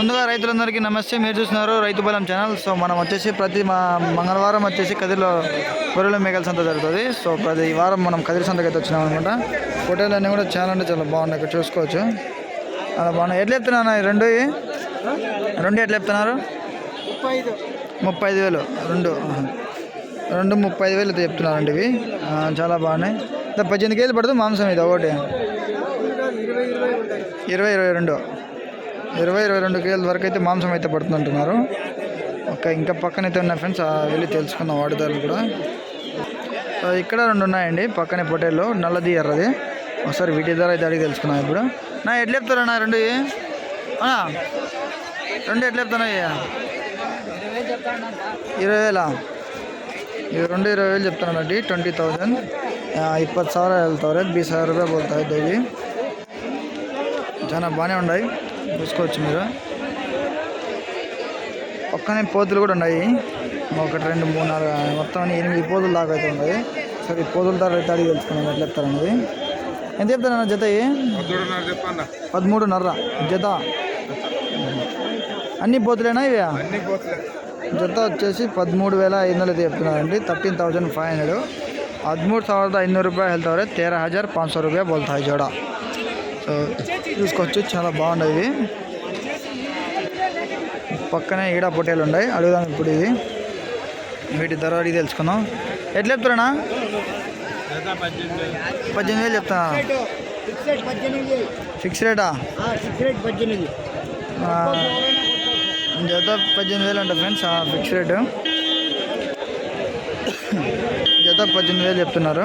ముందుగా రైతులందరికీ నమస్తే. మీరు చూస్తున్నారు రైతు బలం ఛానల్. సో మనం వచ్చేసి ప్రతి మా మంగళవారం వచ్చేసి కదిరిలో గొర్రెల మేకల సంత జరుగుతుంది. సో ప్రతి వారం మనం కదిరి సంతకి అయితే వచ్చినాం అనమాట. ఫోటోలు అన్నీ కూడా చాలా అంటే చాలా బాగున్నాయి. ఇక్కడ చూసుకోవచ్చు. అలా బాగున్నాయి. ఎట్లా చెప్తున్నా రెండు రెండు ఎట్లా చెప్తున్నారు? ముప్పై ఐదు వేలు. రెండు. రెండు ముప్పై ఐదు వేలు అయితే చెప్తున్నారండి ఇవి. చాలా బాగున్నాయి. పద్దెనిమిది కేజీలు పడుతుంది మాంసం ఇది ఒకటి. ఇరవై ఇరవై రెండు. ఇరవై ఇరవై రెండు కేజీల వరకు అయితే మాంసం అయితే పడుతుంటున్నారు ఒక ఇంకా పక్కన అయితే ఉన్నాయి ఫ్రెండ్స్ వెళ్ళి తెలుసుకుందాం వాటి కూడా. కూడా ఇక్కడ రెండు ఉన్నాయండి పక్కనే పొటేలో నల్లది ఎర్రది. ఒకసారి వీటి ధర అయితే అడిగి తెలుసుకున్నాం ఇప్పుడు. నా ఎట్లా చెప్తారన్నా రెండు? అన్నా రెండు ఎట్లా చెప్తున్నాయ్యా ఇరవై వేలా? ఇవి రెండు ఇరవై వేలు చెప్తున్నానండి ట్వంటీ థౌజండ్. ఇప్పటి ಸಾವಿರ వెళ్తారు బీస్ ಸಾವಿರ ರೂಪಾಯಿ ಬೀಳ್ತಾವೆ ಡೈಲಿ బాగానే ఉన్నాయి. చూసుకోవచ్చు మీరు పక్కనే పోతులు కూడా ఉన్నాయి ఒకటి రెండు మూడు నాలుగు మొత్తం అన్ని ఎనిమిది పోతులు దాకా అయితే ఉన్నాయి సరే ఈ పోతుల ధర అయితే అడిగి తెలుసుకున్నాం ఎట్లా చెప్తారన్నది ఎంత చెప్తారన్న జత ఇవి? చెప్పన్న పదమూడున్నర జత అన్ని పోతులేనా ఇవి అన్ని పోతులే జత వచ్చేసి పదమూడు వేల ఐదు వందలు అయితే చెప్తున్నారండి ತರ್ಟೀನ್ ತೌಸಂಡ್ ಫೈವ್ ಹಂಡ್ರೆಡು ಹದಿಮೂರು ಸಾವಿರದ ಐನೂರು రూపాయలు వెళ్తారు తేరా హజార్ పాంచ్ సో రూపాయ బోల్తాయి జోడ సో చూసుకోవచ్చు చాలా బాగున్నాయి పక్కనే ఈడ పొట్టేలు ఉన్నాయి అడుగుదాం ఇప్పుడు ఇది వీటి ధర అడిగి తెలుసుకుందాం. ఎట్లా చెప్తారన్నా పద్దెనిమిది వేలు చెప్తున్నా. ఫిక్స్ రేటా? పద్దెనిమిది జత పద్దెనిమిది వేలు అంట ఫ్రెండ్స్ ఫిక్స్ రేటు. జత పద్దెనిమిది వేలు చెప్తున్నారు.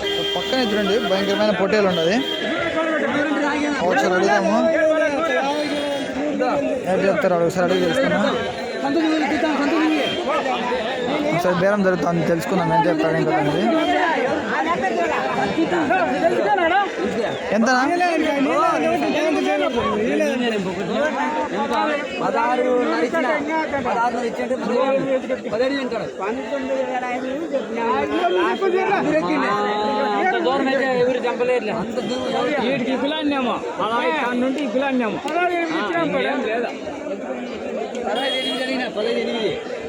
పక్కన ఇద్దరండి భయంకరమైన పొట్టేలు ఉండదు ఒకసారి అడుగుదాము. ఎవరు చెప్తారు ఒకసారి అడిగి తెలుసుకున్నాం ఒకసారి బేరం జరుగుతుంది తెలుసుకుందాం ఏం చెప్తాడు ఇంకా ఎంతనా? పదహారు పదహారు ఇచ్చింటే పదిహేడు తింటాడు అంత దూరం అయితే ఎవరు అంత వీటికి పదహారు నుండి లేదా పదహైదు ఎనిమిది. అడిగిన పదహైదు ఎనిమిది. ఆ,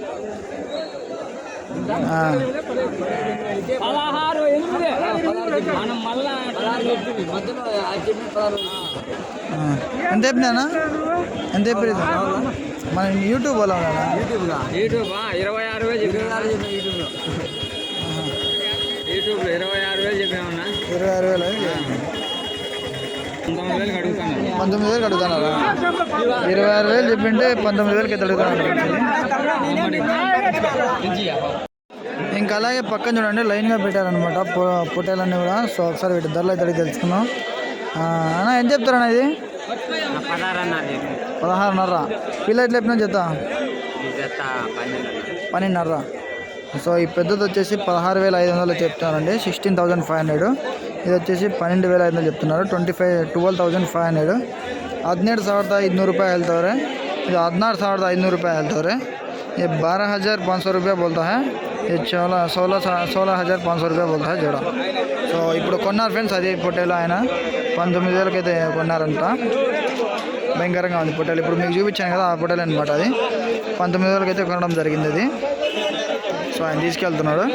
పదహారు ఎనిమిది మనం మళ్ళా చెప్పింది మధ్యలో. ఎంత చెప్పినా ఎంత చెప్పి మన యూట్యూబ్ వల్ల యూట్యూబ్గా యూట్యూబ్ ఇరవై ఆరు వేలు ఇరవై ఆరు చెప్పిన యూట్యూబ్లో యూట్యూబ్లో ఇరవై ఆరు వేలు చెప్పామన్నా ఇరవై ఆరు వేలు పంతొమ్మిది వేలకు అడుగుతాను పంతొమ్మిది వేలకు అడుగుతున్నారా ఇరవై ఆరు వేలు చెప్పింటే పంతొమ్మిది వేలకి అయితే అడుగుతున్నాను ఇంకా అలాగే పక్కన చూడండి లైన్గా పెట్టారనమాట పొట్టేలన్నీ కూడా సో ఒకసారి వీటి ధరలు అయితే అడిగి తెలుసుకుందాం ఆ, అన్న ఎంత చెప్తారన్న ఇది పదహారు అన్నది పదహారున్నర పిల్ల ఎట్లా చెప్పినా చెత్త పన్నెండున్నర సో ఈ పెద్దది వచ్చేసి పదహారు వేల ఐదు వందలు చెప్తున్నారండి సిక్స్టీన్ థౌజండ్ ఫైవ్ హండ్రెడ్ ఇది వచ్చేసి పన్నెండు వేల ఐదు వందలు చెప్తున్నారు twenty five twelve thousand five hundred ಹದಿನೆಂಟು ಸಾವಿರದ ಐದುನೂರು ರೂಪಾಯಿ ಹೇಳ್ತವ್ರೆ ಇದು ಹದಿನಾರು ಸಾವಿರದ ಐದುನೂರು ರೂಪಾಯಿ ಹೇಳ್ತವ್ರೆ ये बारह हज़ार पाँच सौ रुपया बोलता है ये चौदह सोलह सोलह हज़ार पाँच सौ रुपया बोलता है జోడ సో ఇప్పుడు కొన్నారు ఫ్రెండ్స్ అది పొట్టేలో ఆయన పంతొమ్మిది వేలకి అయితే కొన్నారంట భయంకరంగా ఉంది పొట్టేలు ఇప్పుడు మీకు చూపించాను కదా ఆ పొట్టేలు అనమాట అది పంతొమ్మిది వేలకి అయితే కొనడం జరిగింది అది సో ఆయన తీసుకెళ్తున్నాడు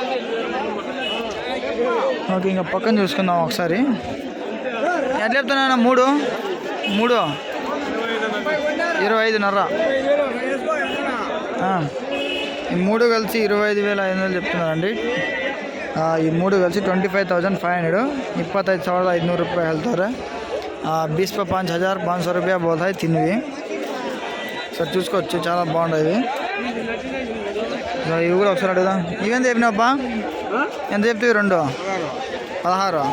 ఓకే ఇంకా పక్కన చూసుకుందాం ఒకసారి ఎట్లా చెప్తున్నా మూడు మూడు ఇరవై ఐదున్నర ఆ, ఈ మూడు కలిసి ఇరవై ఐదు వేల ఐదు వందలు చెప్తున్నారండి. ఈ మూడు కలిసి twenty five thousand five hundred. ಇಪ್ಪತ್ತೈದು ಸಾವಿರದ ಐದುನೂರು రూపాయలు వెళ్తారు. బీస్ ಪಾ ಪಾಂಚ್ హజార్ ಪಾಂಚ್ రూపాయ ರೂಪಾಯಿ ಬೋಧಾಯ್ సార్ చూసుకోవచ్చు చాలా బాగుండేవి ఇవి కూడా ఒకసారి అడుగుదాం. ఇవేం చెప్పినావా ఎంత చెప్తే రెండు? పదహారు.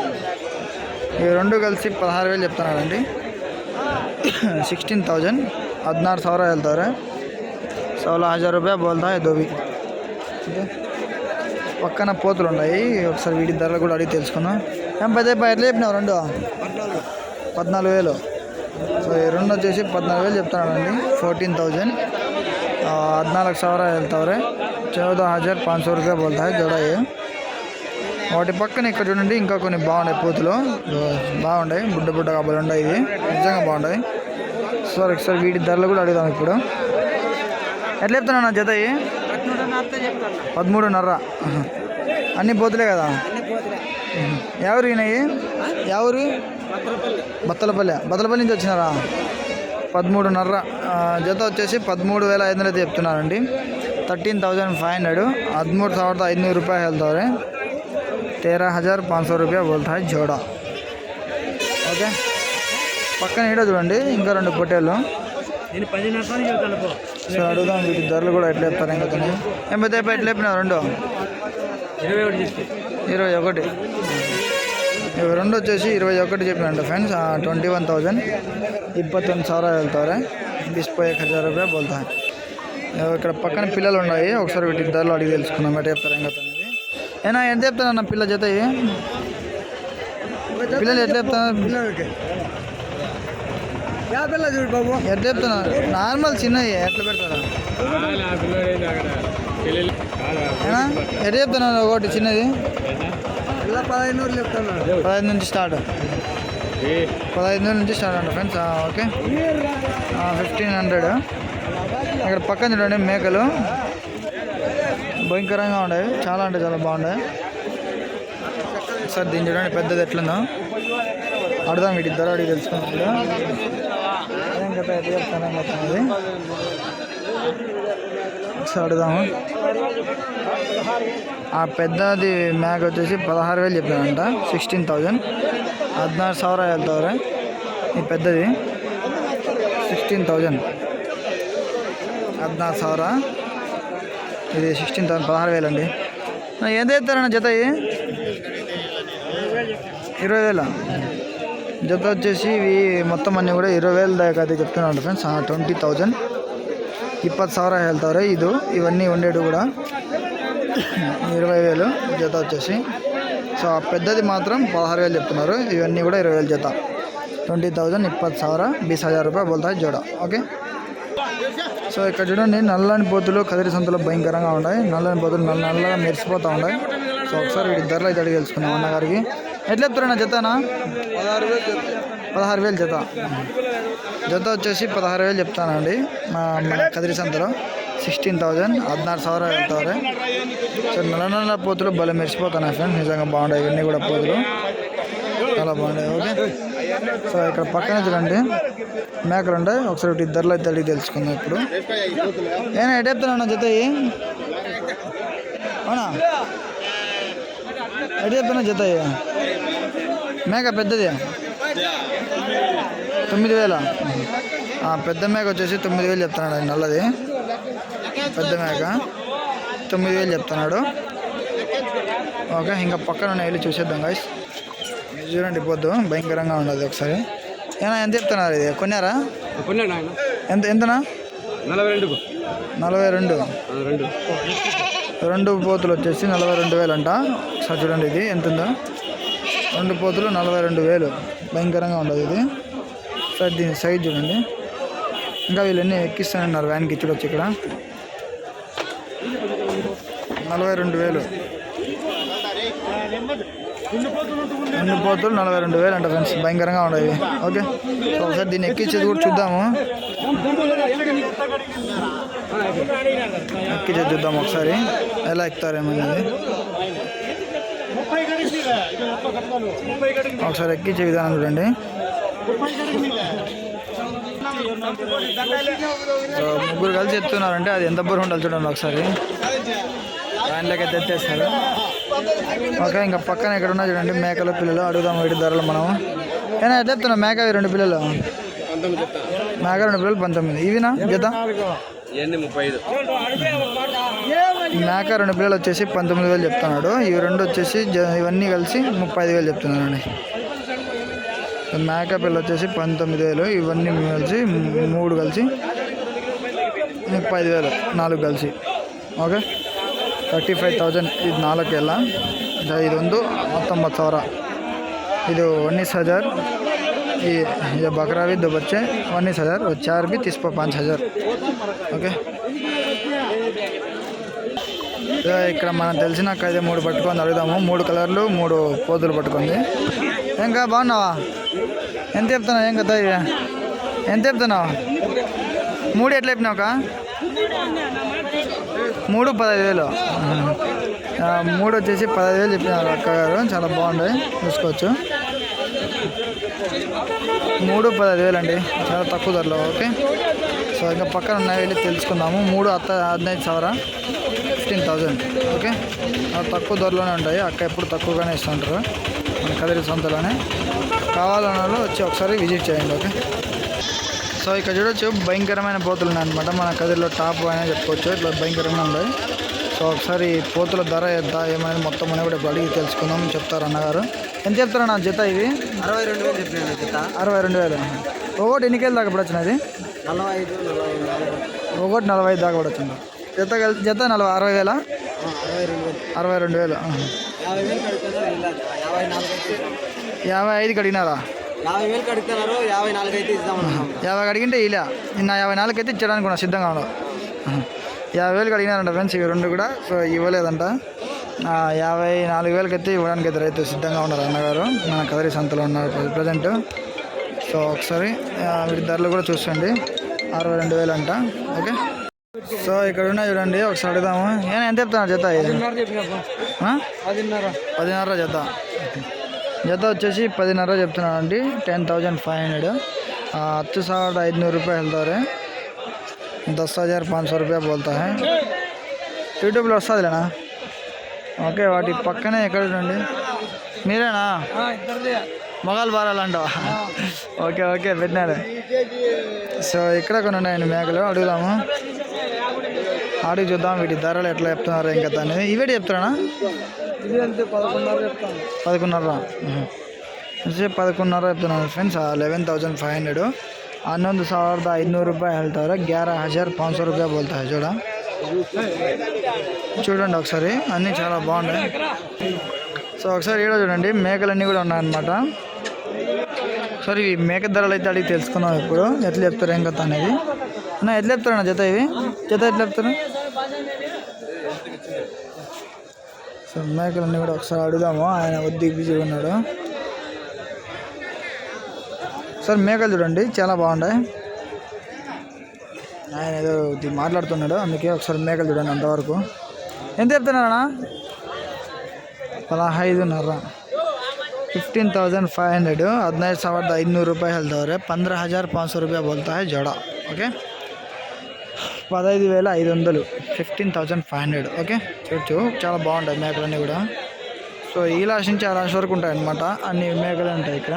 ఇవి రెండు కలిసి పదహారు వేలు చెప్తున్నారండి. Sixteen thousand. హద్నారు ಸಾವಿರ వెళ్తారు. సోలా హజార్ రూపాయ బోల్తా దోబి పక్కన పోతులు ఉన్నాయి ఒకసారి వీటి ధరలు కూడా అడిగి తెలుసుకుందాం ఏం పదే ఎట్లా చెప్పినావు రెండు పద్నాలుగు వేలు సో ఈ రెండు వచ్చేసి పద్నాలుగు వేలు చెప్తున్నానండి ఫోర్టీన్ థౌజండ్ ಹದಿನಾಲ್ಕು ಸಾವಿರ ಹೇಳ್ತಾವ್ರೆ ಚೌದ ಹಜಾರ್ ಪಾಂಚ್ ಸौ ರೂಪಾಯಿ ಬೋಲ್ತಾ జోడా ఏ వాటి పక్కన ఇక్కడ చూడండి ఇంకా కొన్ని బాగున్నాయి పూతులు బాగున్నాయి బుడ్డ బుడ్డ కబ్బలు ఉన్నాయి ఇవి నిజంగా బాగున్నాయి సో ఒకసారి వీటి ధరలు కూడా అడుగుదాం ఇప్పుడు ఎట్లా చెప్తున్నా నా జత ఇవి? పదమూడున్నర ఆహా. అన్ని పోతులే కదా ఉహు. ఎవరు ఈయనవి ఎవరు బత్తలపల్లె బత్తలపల్లి నుంచి వచ్చినారా పదమూడున్నర ఆ, జత వచ్చేసి పదమూడు వేల ఐదు వందలు అయితే చెప్తున్నారండి ತರ್ಟೀನ್ ತೌಸಂಡ್ ಫೈವ್ ಹಂಡ್ರೆಡು ಹದಿಮೂರು ಸಾವಿರದ ಐದುನೂರು ರೂಪಾಯಿ ಹೇಳ್ತವ್ರೆ ತೇರಾ ಹಜಾರ್ ಪಾಂಚ್ సో రూపాయ బోల్తా జోడా ఓకే పక్కన ఈడ చూడండి ఇంకా రెండు పొట్టేళ్ళు నేను పది నిమిషాలు చెబుతాను పో సో అడుగుదాం వీటి ధరలు కూడా ఎట్లా చెప్తారు ఇంకా కొన్ని ఏం పెద్ద ఎట్లా చెప్పినావు రెండు ఇరవై ఒకటి చెప్తే ఇరవై ఒకటి ఇవి రెండు వచ్చేసి ఇరవై ఒకటి చెప్పినంట ఫ్రెండ్స్ ట్వంటీ ಒನ್ ತೌಸಂಡ್ ಇಪ್ಪತ್ತೊಂದು ಸಾವಿರ ಹೇಳ್ತವ್ರೆ ಬಿಸ್ಪೋ एक ಹಜಾರ್ ರೂಪಾಯಿ ಬೋಲ್ತಾ ఇక్కడ పక్కన పిల్లలు ఉన్నాయి ఒకసారి వీటి ధరలు అడిగి తెలుసుకుందాం ఎట్లా చెప్తారు ఇంకా అనేది ఏనా ఎంత చెప్తాను అన్న పిల్ల జత ఇవి? పిల్లలు ఎట్లా చెప్తాను చూడు బాబు. ఎట్లా చెప్తున్నా? నార్మల్ చిన్నవి ఎట్లా పెడతారా? ఎట్లా చెప్తున్నా ఒకటి చిన్నది? పదహైదు పదహైదు నుంచి స్టార్ట్. పదహైదు నుంచి స్టార్ట్ అంట ఫ్రెండ్స్. ఓకే. Fifteen hundred. ఇక్కడ పక్కన చూడండి మేకలు. భయంకరంగా ఉన్నాయి. చాలా అంటే చాలా బాగున్నాయి. ఒకసారి దీన్ని చూడండి పెద్దది ఎట్లుందో. అడుగుదాం వీటి ధర అడిగి తెలుసుకున్నప్పుడు అడుగుదాము ఆ పెద్దది మ్యాగ్ వచ్చేసి పదహారు వేలు చెప్పానంట సిక్స్టీన్ థౌజండ్ హద్నారు సవర వెళ్తారు ఈ పెద్దది సిక్స్టీన్ థౌజండ్ పద్నాలుగు సవర. ఇది సిక్స్టీన్ థౌజండ్ పదహారు వేలు అండి. ఎంత ఇస్తారన్న జత ఇరవై వేల? జత వచ్చేసి ఇవి మొత్తం అన్నీ కూడా ఇరవై వేల దాకా అయితే చెప్తున్నాడు ఫ్రెండ్స్. Twenty thousand. ఇప్పటి ಸಾವಿರ వెళ్తారు ఇది ఇవన్నీ ఉండేవి కూడా ఇరవై వేలు జత వచ్చేసి సో ఆ పెద్దది మాత్రం పదహారు వేలు చెప్తున్నారు. ఇవన్నీ కూడా ఇరవై వేలు జత. ట్వంటీ థౌజండ్ ఇప్పటి ಸಾವಿರ బీస్ హజార్ రూపాయలు బోల్తాయి జోడ. ఓకే? సో ఇక్కడ చూడండి నల్లని పోతులు కదిరి సంతలో భయంకరంగా ఉన్నాయి. నల్లని పోతులు నల్ల నల్లగా మెరిసిపోతూ ఉన్నాయి. సో ఒకసారి వీటి ధరలు అయితే అడిగి తెలుసుకున్నాం అన్నగారికి. ఎట్లా ఎత్తున్నా జతనా? పదహారు వేలు పదహారు వేలు జత. జత వచ్చేసి పదహారు వేలు చెప్తానండి. మా మన కదిరి సంతలో సిక్స్టీన్ థౌజండ్ హద్నారు సవర వెళ్తారే. సో నెల నెల పోతులు భలే మెరిసిపోతాను ఫ్రెండ్స్. నిజంగా బాగుంటాయి. ఇవన్నీ కూడా పోతులు. చాలా బాగుండే ఓకే? సో ఇక్కడ పక్కన చూడండి. మేకలు ఉండే ఒకసారి ఇద్దరిలో అయితే అడిగి తెలుసుకుందాం ఇప్పుడు. నేను ఎటు జత అవునా? ఎటు చెప్తున్నా జత మేక పెద్దది? తొమ్మిది వేల? పెద్ద మేక వచ్చేసి తొమ్మిది వేలు చెప్తున్నాడు ఆయన నల్లది. పెద్ద మేక. తొమ్మిది వేలు చెప్తున్నాడు. ఓకే ఇంకా పక్కన ఉన్న వెళ్ళి చూసేద్దాం గాయస్ చూడండి పొద్దు. భయంకరంగా ఉండదు ఒకసారి. ఏనా ఎంత చెప్తున్నారు ఇది? కొన్నారా? ఎంత ఎంతనా? నలభై రెండుకు నలభై రెండు. రెండు. రెండు పోతులు వచ్చేసి నలభై రెండు వేలు అంట ఒకసారి చూడండి ఇది ఎంత ఉందో రెండు పోతులు నలభై రెండు వేలు. భయంకరంగా ఉండదు ఇది. సార్ దీని సైజ్ చూడండి. ఇంకా వీళ్ళన్నీ ఎక్కిస్తానన్నారు వ్యాన్కి చూడొచ్చు ఇక్కడ. నలభై రెండు వేలు. రెండు పోతులు నలభై రెండు వేలు అంట ఫ్రెండ్స్. భయంకరంగా ఉండవు ఓకే. సో ఒకసారి దీన్ని ఎక్కించేది కూడా చూద్దాము. ఎక్కించేది చూద్దాం ఒకసారి. ఎలా ఎక్కుతారేమన్నది ఒకసారి ఎక్కించే విధానం చూడండి. ముగ్గురు కలిసి ఎత్తున్నారంటే అది ఎంత బరువు ఉండాలి చూడండి ఒకసారి. దాంట్లోకి అయితే ఎత్తేస్తారు. ఓకే ఇంకా పక్కన ఇక్కడ ఉన్నా చూడండి మేకల పిల్లలు అడుగుదాం వీటి ధరలు మనం. ఏనా ఎట్లా చెప్తున్నా మేక ఇవి రెండు పిల్లలు. మేక రెండు పిల్లలు పంతొమ్మిది. ఇవినా? జత ముప్పై ఐదు. మేక రెండు పిల్లలు వచ్చేసి పంతొమ్మిది వేలు చెప్తున్నాడు. ఇవి రెండు వచ్చేసి ఇవన్నీ కలిసి ముప్పై ఐదు వేలు చెప్తున్నానండి మేక పిల్ల వచ్చేసి పంతొమ్మిది వేలు ఇవన్నీ కలిసి మూడు కలిసి ముప్పై ఐదు వేలు నాలుగు కలిసి. ఓకే? థర్టీ ఫైవ్ థౌజండ్ ఇది నాలుగుకెళ్ళ ఐదೊಂದು ಹತ್ತೊಂಬತ್ತು ಸಾವಿರ ఇది ಒನ್ನೀಸ್ హజార్ ఈ బక్రావి ಬಚ್ಚೆ ಒನ್ನೀಸ್ ಹಜಾರ್ హజార్ ಬಿ తీసుకో పంచ్ హజార్ ఓకే? ఇక్కడ మనకు తెలిసిన అయితే మూడు పట్టుకొని అడుగుదాము. మూడు కలర్లు మూడు పోతులు పట్టుకుంది. ఇంకా బాగున్నావా? ఎంత చెప్తున్నావు? ఏం కదా ఎంత చెప్తున్నావు? మూడు ఎట్లా చెప్పినావుకా మూడు పదహైదు వేలు. మూడు వచ్చేసి పదహైదు వేలు చెప్పినారు అక్క గారు. చాలా బాగుంటాయి చూసుకోవచ్చు. మూడు పదహైదు వేలు అండి చాలా తక్కువ ధరలో ఓకే. సో ఇంకా పక్కన ఉన్నాయి వెళ్ళి తెలుసుకుందాము. మూడు అత్త హద్నైదు సవరా. ఫిఫ్టీన్ థౌజండ్ ఓకే తక్కువ ధరలోనే ఉంటాయి. అక్క ఎప్పుడు తక్కువగానే ఇస్తుంటారు. మన కదిరి సొంతలోనే. కావాలన్న వాళ్ళు వచ్చి ఒకసారి విజిట్ చేయండి ఓకే సో ఇక్కడ చూడొచ్చు భయంకరమైన పోతులు ఉన్నాయి అనమాట మన కదిరిలో టాప్ అనే చెప్పుకోవచ్చు. ఇట్లా భయంకరంగా ఉన్నాయి. సో ఒకసారి పోతుల ధర ఎంత ఏమైనా మొత్తం అని కూడా ఇప్పుడు అడిగి తెలుసుకుందాం చెప్తారు అన్నగారు. ఎంత చెప్తారు నా జత ఇవి? అరవై రెండు వేలు చెప్పినాను జత. అరవై రెండు వేలు. ఒకటి ఎన్ని కేలు దాకా పడొచ్చినది నలభై ఐదు నలభై నాలుగు. ఒకటి నలభై ఐదు దాకా పడొచ్చు జత కలిసి జత నలభై అరవై వేల? అరవై రెండు వేలు. వేలు. యాభై వేలు కడుతున్నారు ఇలా యాభై యాభై వేలు నాలుగు అయితే అడిగింటే ఇలా. నా యాభై నాలుగు అయితే ఇచ్చడానికి కూడా సిద్ధంగా ఉన్నావు ఆహా. యాభై వేలకు అడిగినారంట ఫ్రెండ్స్ ఇవి రెండు కూడా సో ఇవ్వలేదంట. యాభై నాలుగు వేలకి అయితే ఇవ్వడానికి అయితే రైతు సిద్ధంగా ఉన్నారు అన్నగారు. మన కదరి సంతలో ఉన్నారు ప్రజెంట్. సో ఒకసారి వీటి ధరలు కూడా చూసుకోండి. అరవై రెండు వేలు అంట ఓకే? సో ఇక్కడ ఉన్నాయి చూడండి ఒకసారి అడుగుదాము ఏనా ఎంత చెప్తున్నారు జత ఇది ఆ? పదిన్నర పదిన్నర జత జత వచ్చేసి పదిన్నర చెప్తున్నాను అండి టెన్ థౌజండ్ ఫైవ్ హండ్రెడ్ ಹತ್ತು ಸಾವಿರದ ಐದುನೂರು ರೂಪಾಯಿ ಹೇಳ್ತವ್ರೆ దస్ హజార్ పాంచ్ సో రూపాయ బోల్తా హై యూట్యూబ్లో వస్తుందిలేనా ఓకే వాటి పక్కనే ఎక్కడ చూడండి మీరేనా మొగల్ బారాలంటావా ఓకే ఓకే పెట్టినారు సో ఇక్కడ కొన్ని ఉన్నాయండి మేకలు అడుగుదాము అడిగి చూద్దాం వీటి ధరలు ఎట్లా చెప్తున్నారు ఇంకా అనేది ఇవేటి చెప్తారా ఇది అంతే పదకొండున్నర చెప్తాను పదకొండున్నర వచ్చి పదకొండున్నర చెప్తున్నాను friends eleven thousand five hundred ಹನ್ನೊಂದು ಸಾವಿರದ ಐದುನೂರು ರೂಪಾಯಿ ಹೇಳ್ತಾರೆ ಗ್ಯಾರ హజార్ పాంచ్ సో రూపాయ బోల్తా హై చూడ చూడండి ఒకసారి అన్నీ చాలా బాగున్నాయి సో ఒకసారి ఈడ చూడండి మేకలన్నీ కూడా ఉన్నాయన్నమాట సరే ఇవి మేక ధరలు అయితే అడిగి తెలుసుకున్నాం ఇప్పుడు ఎట్లా చెప్తారు ఏం కథ అనేది అన్న ఎట్లా చెప్తారు అన్న జత ఇవి జత ఎట్లా చెప్తారు సో మేకలన్నీ కూడా ఒకసారి అడుగుదాము. ఆయన వద్దు బిజీగా ఉన్నాడు. సార్ మేకలు చూడండి చాలా బాగున్నాయి. ఆయన ఏదో మాట్లాడుతున్నాడు అందుకే ఒకసారి మేకలు చూడండి అంతవరకు. ఎంత చెప్తున్నారా పదహైదున్నర. Fifteen thousand five hundred. హద్నైదు सविद ఐదు నూరు రూపాయలు पंद्रह हज़ार पाँच सौ సో రూపాయ है जोड़ा ఓకే? పదహైదు వేల ఐదు వందలు. Fifteen thousand five hundred okay? చూడచ్చు. చాలా బాగుంటాయి మేకలన్నీ కూడా. సో ఈ లాస్ట్ నుంచి ఆ లాస్ట్ వరకు ఉంటాయి అనమాట అన్ని మేకలు ఉంటాయి ఇక్కడ.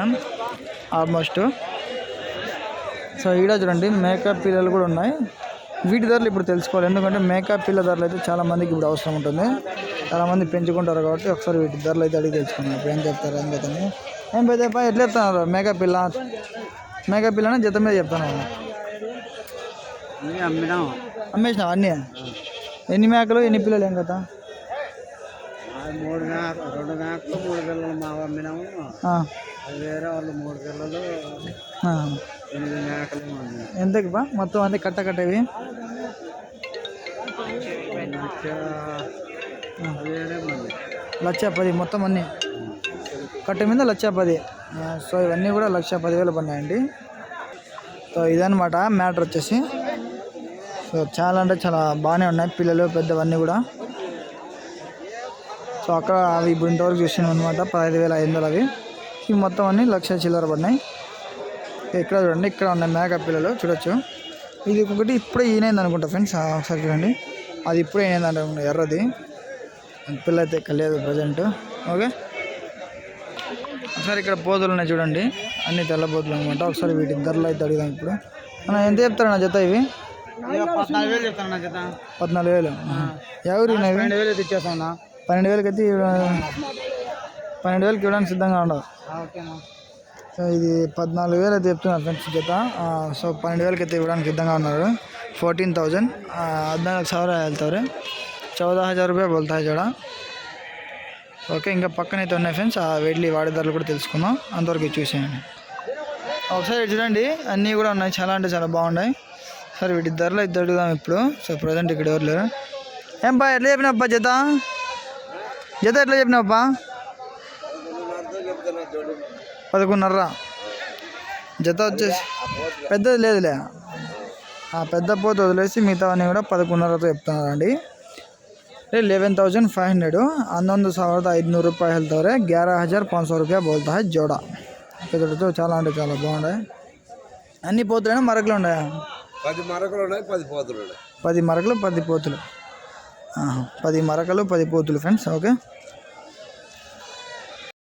ఆల్మోస్ట్ సో ఈడ చూడండి. మేకప్ పిల్లలు కూడా ఉన్నాయి. వీటి ధరలు ఇప్పుడు తెలుసుకోవాలి. ఎందుకంటే మేకప్ పిల్ల ధరలు అయితే చాలామందికి ఇప్పుడు అవసరం ఉంటుంది. చాలామంది పెంచుకుంటారు కాబట్టి ఒకసారి వీటి ధరలు అయితే అడిగి తెలుసుకున్నాం ఇప్పుడు ఏం చెప్తారు ఏం ఏం పెద్ద ఎట్లా చెప్తున్నారు? మేకప్ పిల్ల. మేకప్ పిల్లనే జత మీద చెప్తాను అమ్మినాం. అమ్మేసినావు అన్నీ? ఎన్ని మేకలు ఎన్ని పిల్లలు ఏం కదా మూడు మేక రెండు మేకలు మూడు పిల్లలు మా అమ్మినాము. వేరే వాళ్ళు మూడు పిల్లలు ఎనిమిది మేకలు. ఎంతకి బా? మొత్తం అన్నీ కట్ట కట్టవి? లక్ష పది మొత్తం అన్నీ. కట్ట మీద లక్ష పది. సో ఇవన్నీ కూడా లక్ష పదివేలు పడినాయండి. సో ఇదన్నమాట మ్యాటర్ వచ్చేసి. సో చాలా అంటే చాలా బాగానే ఉన్నాయి. పిల్లలు పెద్దవన్నీ కూడా. సో అక్కడ అవి ఇప్పుడు ఇంతవరకు చూసినాం అనమాట పదహైదు వేల ఐదు వందలు అవి. ఇవి మొత్తం అన్ని లక్ష చిల్లర పడినాయి. ఇక్కడ చూడండి ఇక్కడ ఉన్నాయి మేకప్ పిల్లలు చూడొచ్చు. ఇది ఒకటి ఇప్పుడే ఈనైంది అనుకుంటా ఫ్రెండ్స్. ఒకసారి చూడండి. అది ఇప్పుడే ఈనైంది అనుకుంటా ఎర్రది. పిల్ల అయితే కలియదు ప్రజెంట్. ఓకే. ఒకసారి ఇక్కడ పోతులు ఉన్నాయి చూడండి. అన్ని తెల్ల పోతులు అనమాట ఒకసారి వీటి ధరలు అయితే అడుగుదాం ఇప్పుడు. అన్న ఎంత చెప్తారన్న జత ఇవి? పద్నాలుగు వేలు చెప్తాను నా జత పద్నాలుగు వేలు ఎవరు ఇవి రెండు వేలు అయితే ఇచ్చేస్తాను పన్నెండు వేలకి అయితే ఇవ్వ- పన్నెండు వేలకి ఇవ్వడానికి సిద్ధంగా ఉండవు ఓకేనా సో ఇది పద్నాలుగు వేలు అయితే చెప్తున్నారు ఫ్రెండ్స్ జత ఆ, సో పన్నెండు వేలకి అయితే ఇవ్వడానికి సిద్ధంగా ఉన్నారు ಫೋರ್ಟೀನ್ ತೌಸಂಡ್ ಹದಿನಾಲ್ಕು ಸಾವಿರ ಹೇಳ್ತವ್ರೆ చౌదా హజార్ రూపాయ బోల్తాయి జోడ ఓకే ఇంకా పక్కన అయితే ఉన్నాయి ఫ్రెండ్స్ ఆ వెడ్లీ వాడే ధరలు కూడా తెలుసుకుందాం అంతవరకు చూసేయండి ఒకసారి ఇటు చూడండి అన్నీ కూడా ఉన్నాయి చాలా అంటే చాలా బాగున్నాయి సరే వీటి ధరలో ఇద్దరు అడుగుదాం ఇప్పుడు. సో ప్రజెంట్ ఇక్కడ ఎవరు లేరు. ఏం బా ఎట్లా చెప్పినావబ్బా జత? జత ఎట్లా చెప్పినావబ్బా పదకొండున్నర. జత వచ్చేసి పెద్దది లేదులే. పెద్ద పోత వదిలేసి మిగతావన్నీ కూడా పదకొండున్నరతో చెప్తున్నారండి. Eleven thousand five hundred hundred సవర్త ఐదు నూరు రూపాయలు रूपये हेल्तव्रे హజార్ हज़ार సో రూపాయ रूपये बोलता है చాలా इकड़ो चाला चाला बहुत అన్నీ పోతున్నాయి మరకలు ఉన్నాయా? పది మరకలు ఉన్నాయి పది పోతులు ఉన్నాయి. పది మరకలు పది పోతులు. పది మరకలు పది పోతులు ఫ్రెండ్స్ ఓకే?